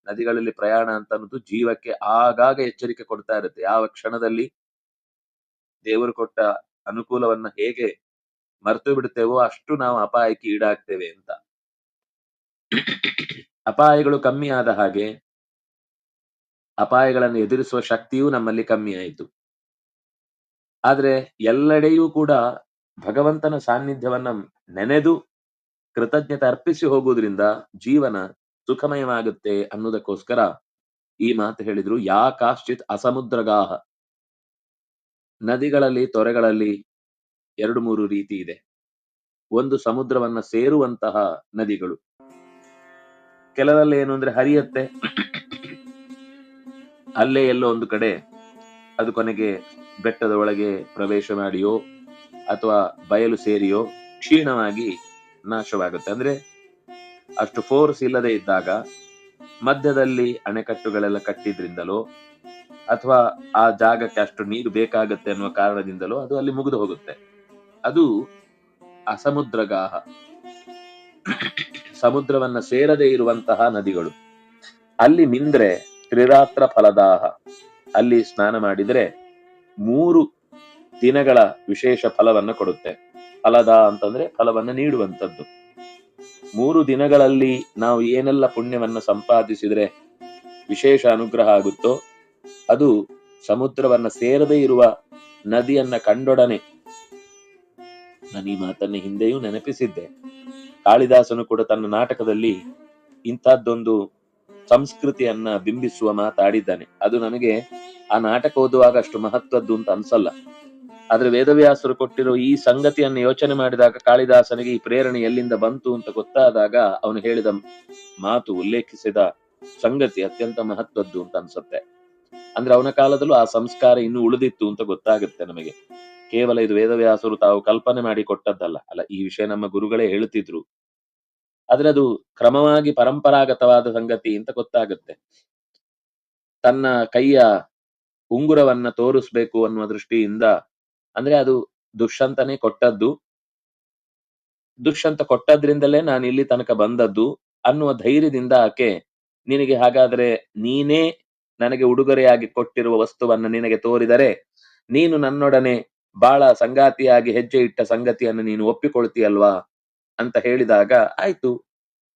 ನದಿಗಳಲ್ಲಿ ಪ್ರಯಾಣ ಅಂತ ಅನ್ನೋದು ಜೀವಕ್ಕೆ ಆಗಾಗ ಎಚ್ಚರಿಕೆ ಕೊಡ್ತಾ ಇರುತ್ತೆ. ಯಾವ ಕ್ಷಣದಲ್ಲಿ ದೇವರು ಕೊಟ್ಟ ಅನುಕೂಲವನ್ನ ಹೇಗೆ ಮರೆತು ಬಿಡುತ್ತೇವೋ ಅಷ್ಟು ನಾವು ಅಪಾಯಕ್ಕೆ ಈಡಾಗ್ತೇವೆ ಅಂತ. ಅಪಾಯಗಳು ಕಮ್ಮಿ ಆದ ಹಾಗೆ ಅಪಾಯಗಳನ್ನು ಎದುರಿಸುವ ಶಕ್ತಿಯೂ ನಮ್ಮಲ್ಲಿ ಕಮ್ಮಿ ಆಯಿತು. ಆದ್ರೆ ಎಲ್ಲೆಡೆಯೂ ಕೂಡ ಭಗವಂತನ ಸಾನ್ನಿಧ್ಯವನ್ನ ನೆನೆದು ಕೃತಜ್ಞತೆ ಅರ್ಪಿಸಿ ಹೋಗುವುದರಿಂದ ಜೀವನ ಸುಖಮಯವಾಗುತ್ತೆ ಅನ್ನೋದಕ್ಕೋಸ್ಕರ ಈ ಮಾತು ಹೇಳಿದ್ರು, ಯಾ ಕಾಶ್ಚಿತ್ ಅಸಮುದ್ರಗಾಹ. ನದಿಗಳಲ್ಲಿ, ತೊರೆಗಳಲ್ಲಿ ಎರಡು ಮೂರು ರೀತಿ ಇದೆ. ಒಂದು ಸಮುದ್ರವನ್ನ ಸೇರುವಂತಹ ನದಿಗಳು. ಕೆಲವರಲ್ಲಿ ಏನು ಅಂದ್ರೆ ಹರಿಯತ್ತೆ. ಅಲ್ಲೇ ಎಲ್ಲೋ ಒಂದು ಕಡೆ ಅದು ಕೊನೆಗೆ ಬೆಟ್ಟದ ಒಳಗೆ ಪ್ರವೇಶ ಮಾಡಿಯೋ ಅಥವಾ ಬಯಲು ಸೇರಿಯೋ ಕ್ಷೀಣವಾಗಿ ನಾಶವಾಗುತ್ತೆ. ಅಂದ್ರೆ ಅಷ್ಟು ಫೋರ್ಸ್ ಇಲ್ಲದೆ ಇದ್ದಾಗ ಮಧ್ಯದಲ್ಲಿ ಅಣೆಕಟ್ಟುಗಳೆಲ್ಲ ಕಟ್ಟಿದ್ರಿಂದಲೋ ಅಥವಾ ಆ ಜಾಗಕ್ಕೆ ಅಷ್ಟು ನೀರು ಬೇಕಾಗುತ್ತೆ ಅನ್ನುವ ಕಾರಣದಿಂದಲೋ ಅದು ಅಲ್ಲಿ ಮುಗಿದು ಹೋಗುತ್ತೆ. ಅದು ಅಸಮುದ್ರಗಾಹ. ಸಮುದ್ರವನ್ನ ಸೇರದೇ ಇರುವಂತಹ ನದಿಗಳು. ಅಲ್ಲಿ ಮಿಂದ್ರೆ ತ್ರಿರಾತ್ರ ಫಲದಾಹ ಅಲ್ಲಿ ಸ್ನಾನ ಮಾಡಿದ್ರೆ ಮೂರು ದಿನಗಳ ವಿಶೇಷ ಫಲವನ್ನ ಕೊಡುತ್ತೆ. ಫಲದ ಅಂತಂದ್ರೆ ಫಲವನ್ನ ನೀಡುವಂತದ್ದು ಮೂರು ದಿನಗಳಲ್ಲಿ ನಾವು ಏನೆಲ್ಲ ಪುಣ್ಯವನ್ನು ಸಂಪಾದಿಸಿದ್ರೆ ವಿಶೇಷ ಅನುಗ್ರಹ ಆಗುತ್ತೋ, ಅದು ಸಮುದ್ರವನ್ನ ಸೇರದೇ ಇರುವ ನದಿಯನ್ನ ಕಂಡೊಡನೆ ನಾನು ಈ ಮಾತನ್ನ ಹಿಂದೆಯೂ ನೆನಪಿಸಿದ್ದೆ. ಕಾಳಿದಾಸನು ಕೂಡ ತನ್ನ ನಾಟಕದಲ್ಲಿ ಇಂಥದ್ದೊಂದು ಸಂಸ್ಕೃತಿಯನ್ನ ಬಿಂಬಿಸುವ ಮಾತಾಡಿದ್ದಾನೆ. ಅದು ನನಗೆ ಆ ನಾಟಕ ಓದುವಾಗ ಅಷ್ಟು ಮಹತ್ವದ್ದು ಅಂತ ಅನ್ಸಲ್ಲ. ಆದ್ರೆ ವೇದವ್ಯಾಸರು ಕೊಟ್ಟಿರೋ ಈ ಸಂಗತಿಯನ್ನು ಯೋಚನೆ ಮಾಡಿದಾಗ ಕಾಳಿದಾಸನಿಗೆ ಈ ಪ್ರೇರಣೆ ಎಲ್ಲಿಂದ ಬಂತು ಅಂತ ಗೊತ್ತಾದಾಗ ಅವನು ಹೇಳಿದ ಮಾತು ಉಲ್ಲೇಖಿಸಿದ ಸಂಗತಿ ಅತ್ಯಂತ ಮಹತ್ವದ್ದು ಅಂತ ಅನ್ಸುತ್ತೆ. ಅಂದ್ರೆ ಅವನ ಕಾಲದಲ್ಲೂ ಆ ಸಂಸ್ಕಾರ ಇನ್ನೂ ಉಳಿದಿತ್ತು ಅಂತ ಗೊತ್ತಾಗುತ್ತೆ ನಮಗೆ. ಕೇವಲ ಇದು ವೇದವ್ಯಾಸರು ತಾವು ಕಲ್ಪನೆ ಮಾಡಿ ಕೊಟ್ಟದ್ದಲ್ಲ. ಅಲ್ಲ, ಈ ವಿಷಯ ನಮ್ಮ ಗುರುಗಳೇ ಹೇಳ್ತಿದ್ರು. ಆದ್ರೆ ಅದು ಕ್ರಮವಾಗಿ ಪರಂಪರಾಗತವಾದ ಸಂಗತಿ ಅಂತ ಗೊತ್ತಾಗುತ್ತೆ. ತನ್ನ ಕೈಯ ಉಂಗುರವನ್ನ ತೋರಿಸ್ಬೇಕು ಅನ್ನುವ ದೃಷ್ಟಿಯಿಂದ ಅಂದ್ರೆ ಅದು ದುಷ್ಯಂತನೇ ಕೊಟ್ಟದ್ದು. ದುಷ್ಯಂತ ಕೊಟ್ಟದ್ರಿಂದಲೇ ನಾನು ಇಲ್ಲಿ ತನಕ ಬಂದದ್ದು ಅನ್ನುವ ಧೈರ್ಯದಿಂದ ಆಕೆ ನಿನಗೆ ಹಾಗಾದ್ರೆ ನೀನೇ ನನಗೆ ಉಡುಗೊರೆಯಾಗಿ ಕೊಟ್ಟಿರುವ ವಸ್ತುವನ್ನ ನಿನಗೆ ತೋರಿದರೆ ನೀನು ನನ್ನೊಡನೆ ಬಹಳ ಸಂಗಾತಿಯಾಗಿ ಹೆಜ್ಜೆ ಇಟ್ಟ ಸಂಗತಿಯನ್ನು ನೀನು ಒಪ್ಪಿಕೊಳ್ತೀಯಲ್ವಾ ಅಂತ ಹೇಳಿದಾಗ ಆಯ್ತು.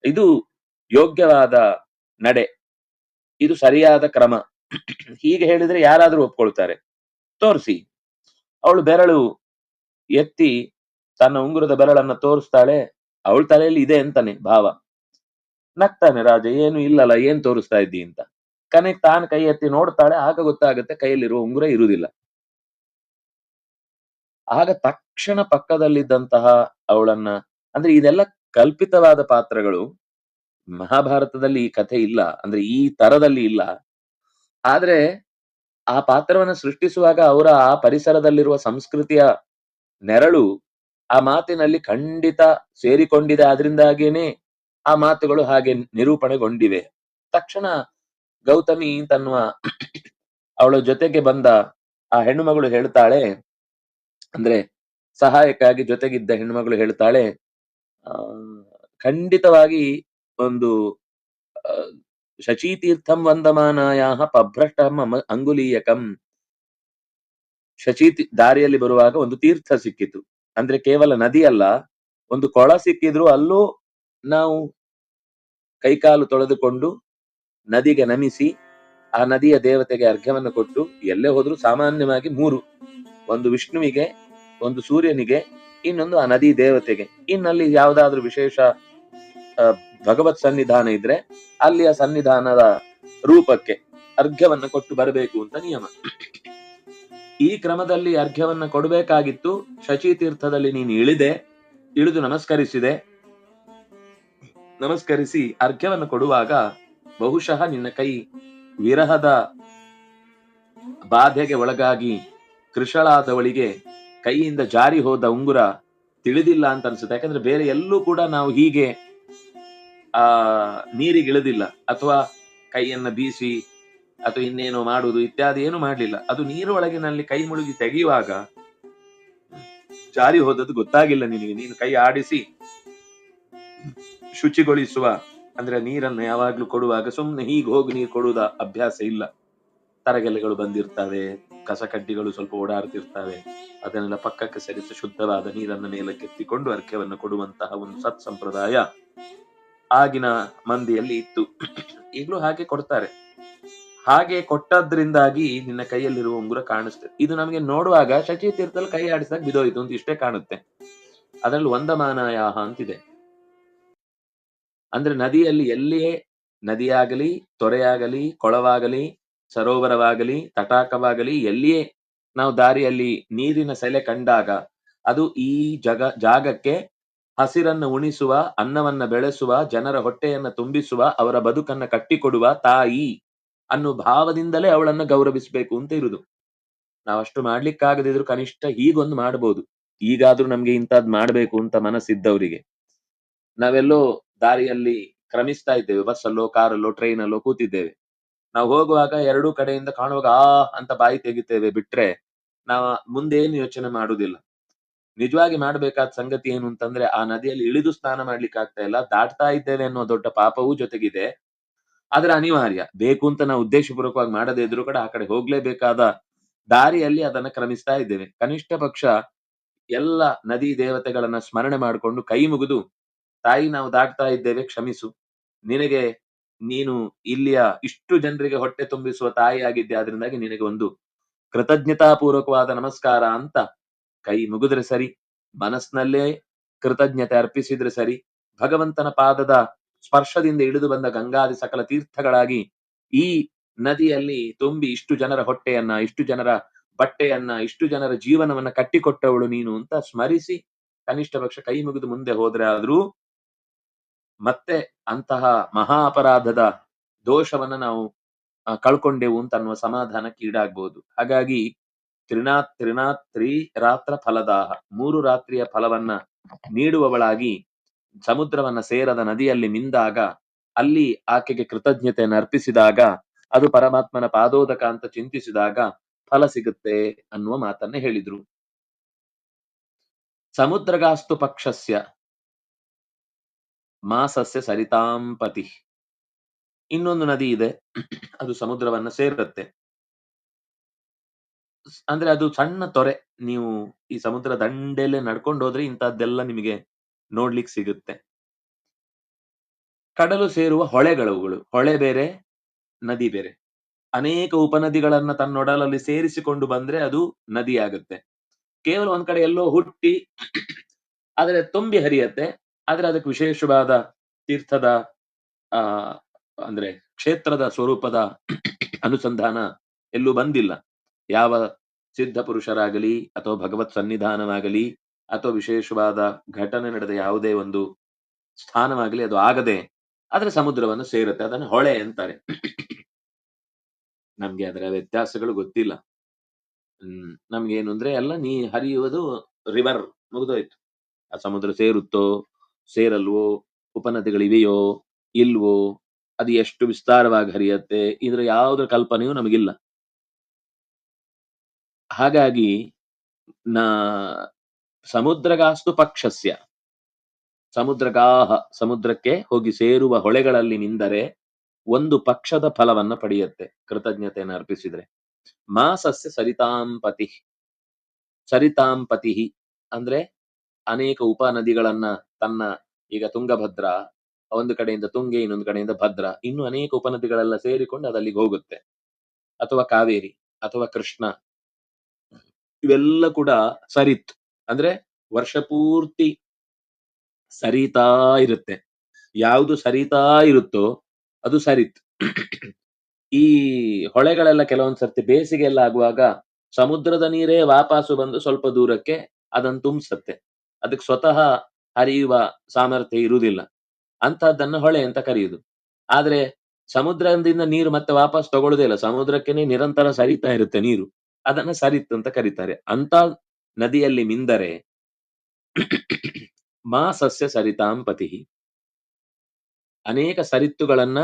ಇದು ಯೋಗ್ಯವಾದ ನಡೆ. ಇದು ಸರಿಯಾದ ಕ್ರಮ. ಹೀಗೆ ಹೇಳಿದ್ರೆ ಯಾರಾದ್ರೂ ಒಪ್ಕೊಳ್ತಾರೆ. ತೋರಿಸಿ. ಅವಳು ಬೆರಳು ಎತ್ತಿ ತನ್ನ ಉಂಗುರದ ಬೆರಳನ್ನ ತೋರಿಸ್ತಾಳೆ, ಅವಳ ತಲೆಯಲ್ಲಿ ಇದೆ ಅಂತಾನೆ ಭಾವ. ನಗ್ತಾನೆ ರಾಜ, ಏನು ಇಲ್ಲಲ್ಲ, ಏನ್ ತೋರಿಸ್ತಾ ಇದ್ದಿ ಅಂತ. ಕನೆಗ್ ತಾನು ಕೈ ಎತ್ತಿ ನೋಡ್ತಾಳೆ, ಆಗ ಗೊತ್ತಾಗುತ್ತೆ ಕೈಯಲ್ಲಿರುವ ಉಂಗುರ ಇರುವುದಿಲ್ಲ. ಆಗ ತಕ್ಷಣ ಪಕ್ಕದಲ್ಲಿದ್ದಂತಹ ಅವಳನ್ನ, ಅಂದ್ರೆ ಇದೆಲ್ಲ ಕಲ್ಪಿತವಾದ ಪಾತ್ರಗಳು, ಮಹಾಭಾರತದಲ್ಲಿ ಈ ಕಥೆ ಇಲ್ಲ, ಅಂದ್ರೆ ಈ ತರದಲ್ಲಿ ಇಲ್ಲ. ಆದ್ರೆ ಆ ಪಾತ್ರವನ್ನು ಸೃಷ್ಟಿಸುವಾಗ ಅವರ ಆ ಪರಿಸರದಲ್ಲಿರುವ ಸಂಸ್ಕೃತಿಯ ನೆರಳು ಆ ಮಾತಿನಲ್ಲಿ ಖಂಡಿತ ಸೇರಿಕೊಂಡಿದೆ. ಆದ್ರಿಂದಾಗೇನೆ ಆ ಮಾತುಗಳು ಹಾಗೆ ನಿರೂಪಣೆಗೊಂಡಿವೆ. ತಕ್ಷಣ ಗೌತಮಿ ತನ್ನುವ ಅವಳ ಜೊತೆಗೆ ಬಂದ ಆ ಹೆಣ್ಣುಮಗಳು ಹೇಳ್ತಾಳೆ, ಅಂದ್ರೆ ಸಹಾಯಕ್ಕಾಗಿ ಜೊತೆಗಿದ್ದ ಹೆಣ್ಣುಮಗಳು ಹೇಳ್ತಾಳೆ, ಆ, ಖಂಡಿತವಾಗಿ ಒಂದು ಶಚೀತೀರ್ಥಂ ವಂದಮಾನಾಯಾಹ ಪಭ್ರಷ್ಟ ಅಂಗುಲೀಯಕಂ. ಶಚಿ ತಿ- ದಾರಿಯಲ್ಲಿ ಬರುವಾಗ ಒಂದು ತೀರ್ಥ ಸಿಕ್ಕಿತು. ಅಂದ್ರೆ ಕೇವಲ ನದಿ ಅಲ್ಲ, ಒಂದು ಕೊಳ ಸಿಕ್ಕಿದ್ರು ಅಲ್ಲೂ ನಾವು ಕೈಕಾಲು ತೊಳೆದುಕೊಂಡು ನದಿಗೆ ನಮಿಸಿ, ಆ ನದಿಯ ದೇವತೆಗೆ ಅರ್ಘ್ಯವನ್ನು ಕೊಟ್ಟು ಎಲ್ಲೇ ಹೋದ್ರು ಸಾಮಾನ್ಯವಾಗಿ ಮೂರು, ಒಂದು ವಿಷ್ಣುವಿಗೆ, ಒಂದು ಸೂರ್ಯನಿಗೆ, ಇನ್ನೊಂದು ಆ ನದಿ ದೇವತೆಗೆ. ಇನ್ನಲ್ಲಿ ಯಾವುದಾದ್ರೂ ವಿಶೇಷ ಭಗವತ್ ಸನ್ನಿಧಾನ ಇದ್ರೆ ಅಲ್ಲಿಯ ಸನ್ನಿಧಾನದ ರೂಪಕ್ಕೆ ಅರ್ಘ್ಯವನ್ನ ಕೊಟ್ಟು ಬರಬೇಕು ಅಂತ ನಿಯಮ. ಈ ಕ್ರಮದಲ್ಲಿ ಅರ್ಘ್ಯವನ್ನ ಕೊಡಬೇಕಾಗಿತ್ತು. ಶಚಿ ತೀರ್ಥದಲ್ಲಿ ನೀನು ಇಳಿದೆ, ಇಳಿದು ನಮಸ್ಕರಿಸಿದೆ. ನಮಸ್ಕರಿಸಿ ಅರ್ಘ್ಯವನ್ನು ಕೊಡುವಾಗ ಬಹುಶಃ ನಿನ್ನ ಕೈ ವಿರಹದ ಬಾಧೆಗೆ ಒಳಗಾಗಿ ಕೃಷಳಾದವಳಿಗೆ ಕೈಯಿಂದ ಜಾರಿ ಹೋದ ಉಂಗುರ ತಿಳಿದಿಲ್ಲ ಅಂತ ಅನ್ಸುತ್ತೆ. ಯಾಕಂದ್ರೆ ಬೇರೆ ಎಲ್ಲೂ ಕೂಡ ನಾವು ಹೀಗೆ ಆ ನೀರಿಗೆ ಇಳಿದಿಲ್ಲ ಅಥವಾ ಕೈಯನ್ನ ಬೀಸಿ ಅಥವಾ ಇನ್ನೇನು ಮಾಡುವುದು ಇತ್ಯಾದಿ ಏನು ಮಾಡಲಿಲ್ಲ. ಅದು ನೀರು ಒಳಗಿನಲ್ಲಿ ಕೈ ಮುಳುಗಿ ತೆಗೆಯುವಾಗ ಜಾರಿ ಹೋದದ್ದು ಗೊತ್ತಾಗಿಲ್ಲ ನಿನಗೆ. ನೀನು ಕೈ ಆಡಿಸಿ ಶುಚಿಗೊಳಿಸುವ, ಅಂದ್ರೆ ನೀರನ್ನು ಯಾವಾಗ್ಲೂ ಕೊಡುವಾಗ ಸುಮ್ಮನೆ ಹೀಗೆ ಹೋಗಿ ನೀರು ಕೊಡುವುದ ಅಭ್ಯಾಸ ಇಲ್ಲ. ತರಗೆಲೆಗಳು ಬಂದಿರ್ತವೆ ಕಸ ಕಡ್ಡಿಗಳು ಸ್ವಲ್ಪ ಓಡಾಡ್ತಿರ್ತವೆ, ಅದನ್ನೆಲ್ಲ ಪಕ್ಕಕ್ಕೆ ಸರಿಸಿ ಶುದ್ಧವಾದ ನೀರನ್ನು ಮೇಲಕ್ಕೆತ್ತಿಕೊಂಡು ಅರ್ಘ್ಯವನ್ನು ಕೊಡುವಂತಹ ಒಂದು ಸತ್ ಸಂಪ್ರದಾಯ ಆಗಿನ ಮಂದಿಯಲ್ಲಿ ಇತ್ತು. ಈಗಲೂ ಹಾಗೆ ಕೊಡ್ತಾರೆ. ಹಾಗೆ ಕೊಟ್ಟದ್ರಿಂದಾಗಿ ನಿನ್ನ ಕೈಯಲ್ಲಿರುವ ಉಂಗುರ ಕಾಣಿಸ್ತದೆ ಇದು ನಮಗೆ ನೋಡುವಾಗ ಶಚಿ ತೀರ್ಥದಲ್ಲಿ ಕೈ ಆಡಿಸಿದಾಗ ಬಿದೋಯ್ತು ಅಂತ ಇಷ್ಟೇ ಕಾಣುತ್ತೆ. ಅದರಲ್ಲಿ ವಂದಮಾನಾಯಾಹ ಅಂತಿದೆ. ಅಂದ್ರೆ ನದಿಯಲ್ಲಿ ಎಲ್ಲಿಯೇ ನದಿಯಾಗಲಿ, ತೊರೆಯಾಗಲಿ, ಕೊಳವಾಗಲಿ, ಸರೋವರವಾಗಲಿ, ತಟಾಕವಾಗಲಿ, ಎಲ್ಲಿಯೇ ನಾವು ದಾರಿಯಲ್ಲಿ ನೀರಿನ ಸೆಲೆ ಕಂಡಾಗ ಅದು ಈ ಜಗ, ಜಾಗಕ್ಕೆ ಹಸಿರನ್ನು ಉಣಿಸುವ, ಅನ್ನವನ್ನ ಬೆಳೆಸುವ, ಜನರ ಹೊಟ್ಟೆಯನ್ನ ತುಂಬಿಸುವ, ಅವರ ಬದುಕನ್ನ ಕಟ್ಟಿಕೊಡುವ ತಾಯಿ ಅನ್ನೋ ಭಾವದಿಂದಲೇ ಅವಳನ್ನ ಗೌರವಿಸಬೇಕು ಅಂತ ಇರುದು. ನಾವಷ್ಟು ಮಾಡ್ಲಿಕ್ಕಾಗದಿದ್ರು ಕನಿಷ್ಠ ಹೀಗೊಂದು ಮಾಡಬಹುದು ಈಗಾದ್ರೂ ನಮ್ಗೆ ಇಂಥದ್ ಮಾಡ್ಬೇಕು ಅಂತ ಮನಸ್ಸಿದ್ದವರಿಗೆ. ನಾವೆಲ್ಲೋ ದಾರಿಯಲ್ಲಿ ಕ್ರಮಿಸ್ತಾ ಇದ್ದೇವೆ, ಬಸ್ಸಲ್ಲೋ, ಕಾರಲ್ಲೋ ಟ್ರೈನ್ ಅಲ್ಲೋ ಕೂತಿದ್ದೇವೆ. ನಾವು ಹೋಗುವಾಗ ಎರಡೂ ಕಡೆಯಿಂದ ಕಾಣುವಾಗ ಆ ಅಂತ ಬಾಯಿ ತೆಗಿತೇವೆ ಬಿಟ್ರೆ ನಾವು ಮುಂದೇನು ಯೋಚನೆ ಮಾಡುದಿಲ್ಲ. ನಿಜವಾಗಿ ಮಾಡಬೇಕಾದ ಸಂಗತಿ ಏನು ಅಂತಂದ್ರೆ ಆ ನದಿಯಲ್ಲಿ ಇಳಿದು ಸ್ನಾನ ಮಾಡ್ಲಿಕ್ಕೆ ಆಗ್ತಾ ಇಲ್ಲ, ದಾಟ್ತಾ ಇದ್ದೇವೆ ಅನ್ನೋ ದೊಡ್ಡ ಪಾಪವೂ ಜೊತೆಗಿದೆ. ಆದ್ರೆ ಅನಿವಾರ್ಯ, ಬೇಕು ಅಂತ ನಾವು ಉದ್ದೇಶಪೂರ್ವಕವಾಗಿ ಮಾಡದೇ ಇದ್ರು ಕೂಡ ಆ ಕಡೆ ಹೋಗ್ಲೇಬೇಕಾದ ದಾರಿಯಲ್ಲಿ ಅದನ್ನ ಕ್ರಮಿಸ್ತಾ ಇದ್ದೇವೆ. ಕನಿಷ್ಠ ಪಕ್ಷ ಎಲ್ಲ ನದಿ ದೇವತೆಗಳನ್ನ ಸ್ಮರಣೆ ಮಾಡಿಕೊಂಡು ಕೈ ಮುಗಿದು, ತಾಯಿ ನಾವು ದಾಟ್ತಾ ಇದ್ದೇವೆ, ಕ್ಷಮಿಸು. ನಿನಗೆ ನೀನು ಇಲ್ಲಿಯ ಇಷ್ಟು ಜನರಿಗೆ ಹೊಟ್ಟೆ ತುಂಬಿಸುವ ತಾಯಿ ಆಗಿದ್ದೆ ಅದರಿಂದಾಗಿ ನಿನಗೆ ಒಂದು ಕೃತಜ್ಞತಾಪೂರ್ವಕವಾದ ನಮಸ್ಕಾರ ಅಂತ ಕೈ ಮುಗಿದ್ರೆ ಸರಿ ಮನಸ್ನಲ್ಲೇ ಕೃತಜ್ಞತೆ ಅರ್ಪಿಸಿದ್ರೆ ಸರಿ, ಭಗವಂತನ ಪಾದದ ಸ್ಪರ್ಶದಿಂದ ಇಳಿದು ಬಂದ ಗಂಗಾದಿ ಸಕಲ ತೀರ್ಥಗಳಾಗಿ ಈ ನದಿಯಲ್ಲಿ ತುಂಬಿ ಇಷ್ಟು ಜನರ ಹೊಟ್ಟೆಯನ್ನ, ಇಷ್ಟು ಜನರ ಬಟ್ಟೆಯನ್ನ, ಇಷ್ಟು ಜನರ ಜೀವನವನ್ನ ಕಟ್ಟಿಕೊಟ್ಟವಳು ನೀನು ಅಂತ ಸ್ಮರಿಸಿ ಕನಿಷ್ಠ ಪಕ್ಷ ಕೈ ಮುಗಿದು ಮುಂದೆ ಹೋದ್ರೆ ಆದ್ರೂ ಮತ್ತೆ ಅಂತಹ ಮಹಾ ಅಪರಾಧದ ದೋಷವನ್ನ ನಾವು ಕಳ್ಕೊಂಡೆವು ಅಂತ ಅನ್ನುವ ಸಮಾಧಾನಕ್ಕೆ ಈಡಾಗ್ಬೋದು. ಹಾಗಾಗಿ ತ್ರಿನಾಥ್ ತ್ರಿನಾ, ತ್ರಿ ರಾತ್ರ ಫಲದಾಹ. ಮೂರು ರಾತ್ರಿಯ ಫಲವನ್ನ ನೀಡುವವಳಾಗಿ ಸಮುದ್ರವನ್ನ ಸೇರದ ನದಿಯಲ್ಲಿ ಮಿಂದಾಗ ಅಲ್ಲಿ ಆಕೆಗೆ ಕೃತಜ್ಞತೆಯನ್ನು ಅರ್ಪಿಸಿದಾಗ, ಅದು ಪರಮಾತ್ಮನ ಪಾದೋದಕ ಅಂತ ಚಿಂತಿಸಿದಾಗ ಫಲ ಸಿಗುತ್ತೆ ಅನ್ನುವ ಮಾತನ್ನ ಹೇಳಿದ್ರು. ಸಮುದ್ರಗಾಸ್ತು ಪಕ್ಷಸ್ಯ ಮಾಸಸ್ಯ ಸರಿತಾಂಪತಿ ಇನ್ನೊಂದು ನದಿ ಇದೆ, ಅದು ಸಮುದ್ರವನ್ನ ಸೇರುತ್ತೆ. ಅಂದ್ರೆ ಅದು ಸಣ್ಣ ತೊರೆ. ನೀವು ಈ ಸಮುದ್ರ ದಂಡೆಲೆ ನಡ್ಕೊಂಡು ಹೋದ್ರೆ ಇಂಥದ್ದೆಲ್ಲ ನಿಮಗೆ ನೋಡ್ಲಿಕ್ಕೆ ಸಿಗುತ್ತೆ. ಕಡಲು ಸೇರುವ ಹೊಳೆಗಳವುಗಳು. ಹೊಳೆ ಬೇರೆ, ನದಿ ಬೇರೆ. ಅನೇಕ ಉಪನದಿಗಳನ್ನ ತನ್ನೊಡಲಲ್ಲಿ ಸೇರಿಸಿಕೊಂಡು ಬಂದ್ರೆ ಅದು ನದಿ ಆಗುತ್ತೆ ಕೇವಲ ಒಂದ್ ಕಡೆ ಎಲ್ಲೋ ಹುಟ್ಟಿ, ಆದ್ರೆ ತುಂಬಿ ಹರಿಯತ್ತೆ. ಆದ್ರೆ ಅದಕ್ಕೆ ವಿಶೇಷವಾದ ತೀರ್ಥದ, ಆ, ಅಂದ್ರೆ ಕ್ಷೇತ್ರದ ಸ್ವರೂಪದ ಅನುಸಂಧಾನ ಎಲ್ಲೂ ಬಂದಿಲ್ಲ. ಯಾವ ಸಿದ್ಧ ಪುರುಷರಾಗಲಿ ಅಥವಾ ಭಗವತ್ ಸನ್ನಿಧಾನವಾಗಲಿ ಅಥವಾ ವಿಶೇಷವಾದ ಘಟನೆ ನಡೆದ ಯಾವುದೇ ಒಂದು ಸ್ಥಾನವಾಗಲಿ ಅದು ಆಗದೆ ಆದ್ರೆ ಸಮುದ್ರವನ್ನು ಸೇರುತ್ತೆ, ಅದನ್ನು ಹೊಳೆ ಅಂತಾರೆ. ನಮ್ಗೆ ಅದರ ವ್ಯತ್ಯಾಸಗಳು ಗೊತ್ತಿಲ್ಲ. ಹ್ಮ್ ನಮ್ಗೆ ಏನು ಅಂದ್ರೆ ಎಲ್ಲ ನೀ ಹರಿಯುವುದು ರಿವರ್ ಮುಗಿದೋಯ್ತು. ಆ ಸಮುದ್ರ ಸೇರುತ್ತೋ, ಸೇರಲ್ವೋ, ಉಪನದಿಗಳಿವೆಯೋ, ಇಲ್ವೋ, ಅದು ಎಷ್ಟು ವಿಸ್ತಾರವಾಗಿ ಹರಿಯತ್ತೆ, ಇದ್ರ ಯಾವುದ್ರ ಕಲ್ಪನೆಯೂ ನಮಗಿಲ್ಲ. ಹಾಗಾಗಿ ನ ಸಮುದ್ರಗಾಸ್ತು ಪಕ್ಷಸ್ಯ. ಸಮುದ್ರಗಾಹ ಸಮುದ್ರಕ್ಕೆ ಹೋಗಿ ಸೇರುವ ಹೊಳೆಗಳಲ್ಲಿ ನಿಂದರೆ ಒಂದು ಪಕ್ಷದ ಫಲವನ್ನ ಪಡೆಯುತ್ತೆ, ಕೃತಜ್ಞತೆಯನ್ನು ಅರ್ಪಿಸಿದ್ರೆ. ಮಾಸಸ್ಯ ಸರಿತಾಂಪತಿ. ಸರಿತಾಂಪತಿ ಅಂದ್ರೆ ಅನೇಕ ಉಪನದಿಗಳನ್ನ ತನ್ನ ಈಗ ತುಂಗಭದ್ರ, ಒಂದು ಕಡೆಯಿಂದ ತುಂಗೆ, ಇನ್ನೊಂದು ಕಡೆಯಿಂದ ಭದ್ರ, ಇನ್ನು ಅನೇಕ ಉಪನದಿಗಳೆಲ್ಲ ಸೇರಿಕೊಂಡು ಅದಲ್ಲಿಗೆ ಹೋಗುತ್ತೆ. ಅಥವಾ ಕಾವೇರಿ, ಅಥವಾ ಕೃಷ್ಣ ಇವೆಲ್ಲ ಕೂಡ ಸರಿತ್. ಅಂದ್ರೆ ವರ್ಷ ಪೂರ್ತಿ ಸರಿತಾ ಇರುತ್ತೆ. ಯಾವುದು ಸರಿತಾ ಇರುತ್ತೋ ಅದು ಸರಿತ್. ಈ ಹೊಳೆಗಳೆಲ್ಲ ಕೆಲವೊಂದ್ ಸರ್ತಿ ಬೇಸಿಗೆ ಎಲ್ಲ ಆಗುವಾಗ ಸಮುದ್ರದ ನೀರೇ ವಾಪಾಸು ಬಂದು ಸ್ವಲ್ಪ ದೂರಕ್ಕೆ ಅದನ್ನು ತುಂಬಿಸುತ್ತೆ. ಅದಕ್ಕೆ ಸ್ವತಃ ಹರಿಯುವ ಸಾಮರ್ಥ್ಯ ಇರುವುದಿಲ್ಲ. ಅಂತಹದ್ದನ್ನ ಹೊಳೆ ಅಂತ ಕರೆಯುದು. ಆದ್ರೆ ಸಮುದ್ರದಿಂದ ನೀರು ಮತ್ತೆ ವಾಪಸ್ ತಗೊಳ್ಳುದೇ ಇಲ್ಲ. ಸಮುದ್ರಕ್ಕೆನೆ ನಿರಂತರ ಸರಿತಾ ಇರುತ್ತೆ ನೀರು. ಅದನ್ನ ಸರಿತ್ ಅಂತ ಕರೀತಾರೆ. ಅಂತ ನದಿಯಲ್ಲಿ ಮಿಂದರೆ ಮಾ ಸಸ್ಯ ಸರಿತಾಂಪತಿ ಅನೇಕ ಸರಿತ್ತುಗಳನ್ನ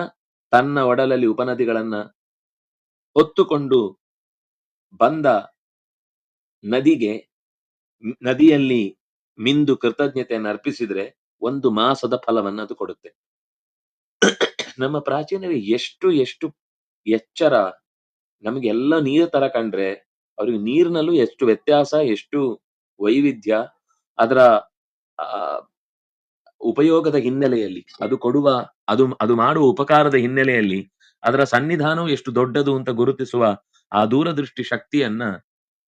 ತನ್ನ ಒಡಲಲ್ಲಿ ಉಪನದಿಗಳನ್ನ ಹೊತ್ತುಕೊಂಡು ಬಂದ ನದಿಗೆ ನದಿಯಲ್ಲಿ ಮಿಂದು ಕೃತಜ್ಞತೆಯನ್ನು ಅರ್ಪಿಸಿದ್ರೆ ಒಂದು ಮಾಸದ ಫಲವನ್ನು ಅದು ಕೊಡುತ್ತೆ. ನಮ್ಮ ಪ್ರಾಚೀನರು ಎಷ್ಟು ಎಷ್ಟು ಎಚ್ಚರ, ನಮಗೆಲ್ಲ ನೀರು ತರ ಕಂಡ್ರೆ ಅವ್ರಿಗೆ ನೀರಿನಲ್ಲೂ ಎಷ್ಟು ವ್ಯತ್ಯಾಸ, ಎಷ್ಟು ವೈವಿಧ್ಯ, ಅದರ ಉಪಯೋಗದ ಹಿನ್ನೆಲೆಯಲ್ಲಿ, ಅದು ಕೊಡುವ, ಅದು ಅದು ಮಾಡುವ ಉಪಕಾರದ ಹಿನ್ನೆಲೆಯಲ್ಲಿ, ಅದರ ಸನ್ನಿಧಾನವು ಎಷ್ಟು ದೊಡ್ಡದು ಅಂತ ಗುರುತಿಸುವ ಆ ದೂರದೃಷ್ಟಿ ಶಕ್ತಿಯನ್ನ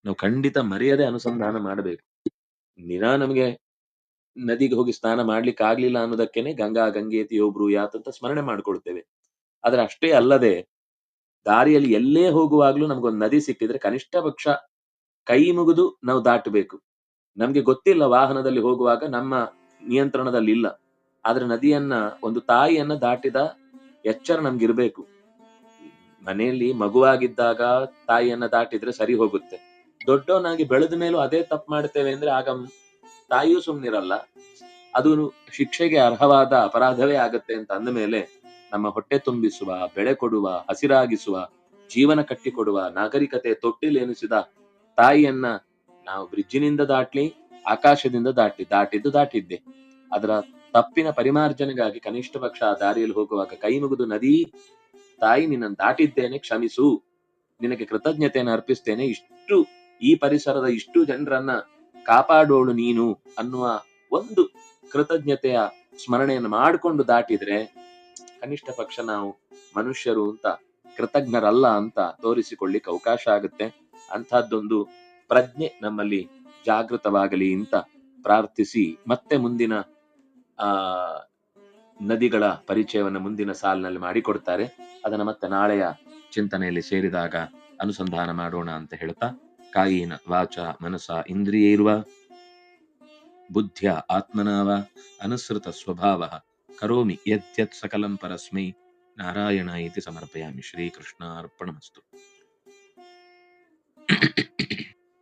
ನಾವು ಖಂಡಿತ ಮರೆಯದೆ ಅನುಸಂಧಾನ ಮಾಡಬೇಕು. ದಿನ ನಮಗೆ ನದಿಗೆ ಹೋಗಿ ಸ್ನಾನ ಮಾಡ್ಲಿಕ್ಕೆ ಆಗ್ಲಿಲ್ಲ ಅನ್ನೋದಕ್ಕೇನೆ ಗಂಗಾ, ಗಂಗೇತಿ ಒಬ್ರು ಯಾತಂತ ಸ್ಮರಣೆ ಮಾಡ್ಕೊಳ್ತೇವೆ. ಆದ್ರೆ ಅಷ್ಟೇ ಅಲ್ಲದೆ ದಾರಿಯಲ್ಲಿ ಎಲ್ಲೇ ಹೋಗುವಾಗ್ಲೂ ನಮಗೊಂದು ನದಿ ಸಿಕ್ಕಿದ್ರೆ ಕನಿಷ್ಠ ಪಕ್ಷ ಕೈ ಮುಗಿದು ನಾವು ದಾಟಬೇಕು. ನಮ್ಗೆ ಗೊತ್ತಿಲ್ಲ ವಾಹನದಲ್ಲಿ ಹೋಗುವಾಗ ನಮ್ಮ ನಿಯಂತ್ರಣದಲ್ಲಿ ಇಲ್ಲ. ಆದ್ರೆ ನದಿಯನ್ನ, ಒಂದು ತಾಯಿಯನ್ನ ದಾಟಿದ ಎಚ್ಚರ ನಮ್ಗಿರ್ಬೇಕು. ಮನೆಯಲ್ಲಿ ಮಗುವಾಗಿದ್ದಾಗ ತಾಯಿಯನ್ನ ದಾಟಿದ್ರೆ ಸರಿ ಹೋಗುತ್ತೆ. ದೊಡ್ಡವನಾಗಿ ಬೆಳೆದ ಮೇಲೂ ಅದೇ ತಪ್ಪು ಮಾಡ್ತೇವೆ ಅಂದ್ರೆ ಆಗ ತಾಯಿಯೂ ಸುಮ್ನಿರಲ್ಲ. ಅದು ಶಿಕ್ಷೆಗೆ ಅರ್ಹವಾದ ಅಪರಾಧವೇ ಆಗುತ್ತೆ ಅಂತ ಅಂದ ಮೇಲೆ ನಮ್ಮ ಹೊಟ್ಟೆ ತುಂಬಿಸುವ, ಬೆಳೆ ಕೊಡುವ, ಹಸಿರಾಗಿಸುವ, ಜೀವನ ಕಟ್ಟಿಕೊಡುವ ನಾಗರಿಕತೆ ತೊಟ್ಟಿಲೆನಿಸಿದ ತಾಯಿಯನ್ನ ನಾವು ಬ್ರಿಡ್ಜಿನಿಂದ ದಾಟ್ಲಿ, ಆಕಾಶದಿಂದ ದಾಟಿ ದಾಟಿದ್ದು ದಾಟಿದ್ದೆ. ಅದರ ತಪ್ಪಿನ ಪರಿಮಾರ್ಜನೆಗಾಗಿ ಕನಿಷ್ಠ ಪಕ್ಷ ಆ ದಾರಿಯಲ್ಲಿ ಹೋಗುವಾಗ ಕೈ ಮುಗಿದು, ನದಿ, ತಾಯಿ ನಿನ್ನನ್ನು ದಾಟಿದ್ದೇನೆ, ಕ್ಷಮಿಸು. ನಿನಗೆ ಕೃತಜ್ಞತೆಯನ್ನು ಅರ್ಪಿಸ್ತೇನೆ. ಇಷ್ಟು, ಈ ಪರಿಸರದ ಇಷ್ಟು ಜನರನ್ನ ಕಾಪಾಡೋಳು ನೀನು ಅನ್ನುವ ಒಂದು ಕೃತಜ್ಞತೆಯ ಸ್ಮರಣೆಯನ್ನು ಮಾಡಿಕೊಂಡು ದಾಟಿದ್ರೆ ಕನಿಷ್ಠ ಪಕ್ಷ ನಾವು ಮನುಷ್ಯರು ಅಂತ, ಕೃತಜ್ಞರಲ್ಲ ಅಂತ ತೋರಿಸಿಕೊಳ್ಳಿಕ್ಕೆ ಅವಕಾಶ ಆಗುತ್ತೆ. ಅಂತಹದ್ದೊಂದು ಪ್ರಜ್ಞೆ ನಮ್ಮಲ್ಲಿ ಜಾಗೃತವಾಗಲಿ ಅಂತ ಪ್ರಾರ್ಥಿಸಿ ಮತ್ತೆ ಮುಂದಿನ, ಆ, ನದಿಗಳ ಪರಿಚಯವನ್ನು ಮುಂದಿನ ಸಾಲಿನಲ್ಲಿ ಮಾಡಿಕೊಡ್ತಾರೆ. ಅದನ್ನ ಮತ್ತೆ ನಾಳೆಯ ಚಿಂತನೆಯಲ್ಲಿ ಸೇರಿದಾಗ ಅನುಸಂಧಾನ ಮಾಡೋಣ ಅಂತ ಹೇಳ್ತಾ, ಕಾಯಿನ ವಾಚ ಮನಸ ಇಂದ್ರಿಯ ಇರುವ ಬುದ್ಧಿಯ ಆತ್ಮನಾವ, ಅನುಸೃತ ಸ್ವಭಾವ. కరోమి యత్ సకలం పరస్మై నారాయణ ఇది సమర్పయామి శ్రీకృష్ణార్పణమస్తు